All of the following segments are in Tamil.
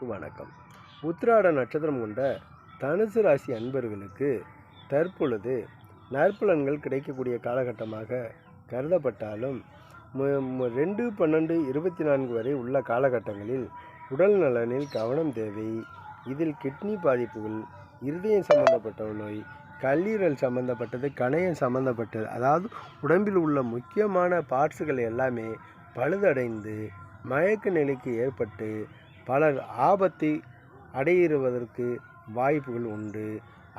வணக்கம். உத்திராட நட்சத்திரம் கொண்ட தனுசு ராசி அன்பர்களுக்கு தற்பொழுது நற்பலன்கள் கிடைக்கக்கூடிய காலகட்டமாக கருதப்பட்டாலும் ரெண்டு பன்னெண்டு இருபத்தி நான்கு வரை உள்ள காலகட்டங்களில் உடல் நலனில் கவனம் தேவை. இதில் கிட்னி பாதிப்புகள் இருதயம் சம்பந்தப்பட்ட நோய் கல்லீரல் சம்பந்தப்பட்டது கணையம் சம்பந்தப்பட்டது அதாவது உடம்பில் உள்ள முக்கியமான பார்ட்ஸுகள் எல்லாமே பழுதடைந்து மயக்க நிலைக்கு ஏற்பட்டு பலர் ஆபத்தை அடையிறுவதற்கு வாய்ப்புகள் உண்டு.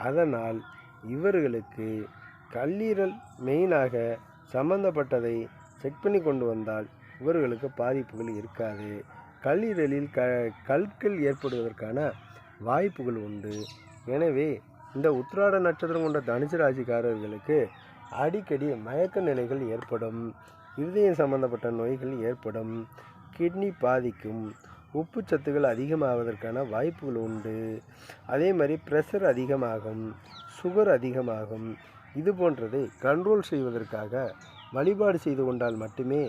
அதனால் இவர்களுக்கு கல்லீரல் மெயினாக சம்பந்தப்பட்டதை செக் பண்ணி கொண்டு வந்தால் இவர்களுக்கு பாதிப்புகள் இருக்காது. கல்லீரலில் க கற்கள் ஏற்படுவதற்கான வாய்ப்புகள் உண்டு. எனவே இந்த உத்திராட நட்சத்திரம் கொண்ட தனுசு ராசிக்காரர்களுக்கு அடிக்கடி மயக்க நிலைகள் ஏற்படும். இருதயம் சம்பந்தப்பட்ட நோய்கள் ஏற்படும். கிட்னி பாதிக்கும். உப்பு சத்துக்கள் அதிகமாவதற்கான வாய்ப்புகள் உண்டு. அதே மாதிரி ப்ரெஷர் அதிகமாகும் சுகர் அதிகமாகும். இது போன்றதை கண்ட்ரோல் செய்வதற்காக வழிபாடு செய்து கொண்டால் மட்டுமே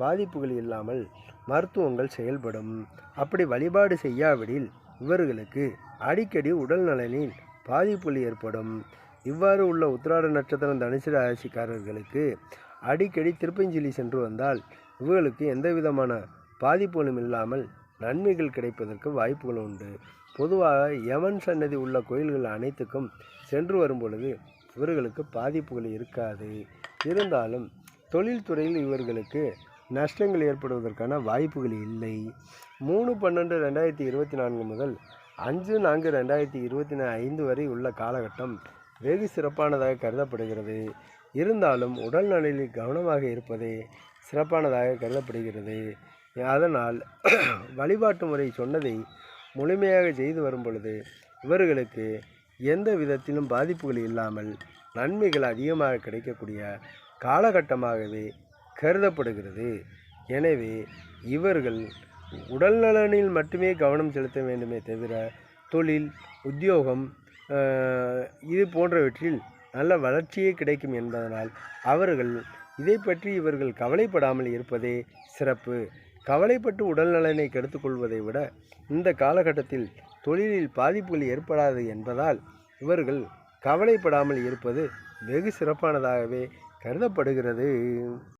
பாதிப்புகள் இல்லாமல் மருத்துவங்கள் செயல்படும். அப்படி வழிபாடு செய்யாவிடில் இவர்களுக்கு அடிக்கடி உடல் நலனில் பாதிப்புகள் ஏற்படும். இவ்வாறு உள்ள உத்திராட நட்சத்திரம் தனுசு ராசிக்காரர்களுக்கு அடிக்கடி திருப்பஞ்சலி சென்று வந்தால் இவர்களுக்கு எந்த விதமான பாதிப்புகளும் இல்லாமல் நன்மைகள் கிடைப்பதற்கு வாய்ப்புகள் உண்டு. பொதுவாக யமன் சன்னதி உள்ள கோயில்கள் அனைத்துக்கும் சென்று வரும் பொழுது இவர்களுக்கு பாதிப்புகள் இருக்காது. இருந்தாலும் தொழில்துறையில் இவர்களுக்கு நஷ்டங்கள் ஏற்படுவதற்கான வாய்ப்புகள் இல்லை. மூணு பன்னெண்டு ரெண்டாயிரத்தி இருபத்தி நான்கு முதல் அஞ்சு நான்கு ரெண்டாயிரத்தி இருபத்தி ஐந்து வரை உள்ள காலகட்டம் வெகு சிறப்பானதாக கருதப்படுகிறது. இருந்தாலும் உடல் கவனமாக இருப்பதே சிறப்பானதாக கருதப்படுகிறது. அதனால் வழிபாட்டு முறை சொன்னதை முழுமையாக செய்து வரும் பொழுது இவர்களுக்கு எந்த விதத்திலும் பாதிப்புகள் இல்லாமல் நன்மைகள் அதிகமாக கிடைக்கக்கூடிய காலகட்டமாகவே கருதப்படுகிறது. எனவே இவர்கள் உடல் நலனில் மட்டுமே கவனம் செலுத்த வேண்டுமே தவிர தொழில் உத்தியோகம் இது போன்றவற்றில் நல்ல வளர்ச்சியே கிடைக்கும் என்பதனால் அவர்கள் இதை பற்றி இவர்கள் கவலைப்படாமல் இருப்பதே சிறப்பு. கவலைப்பட்டு உடல் நலனை கெடுத்துக்கொள்வதை விட இந்த காலகட்டத்தில் தொழிலில் பாதிப்புகள் ஏற்படாது என்பதால் இவர்கள் கவலைப்படாமல் இருப்பது வெகு சிறப்பானதாகவே கருதப்படுகிறது.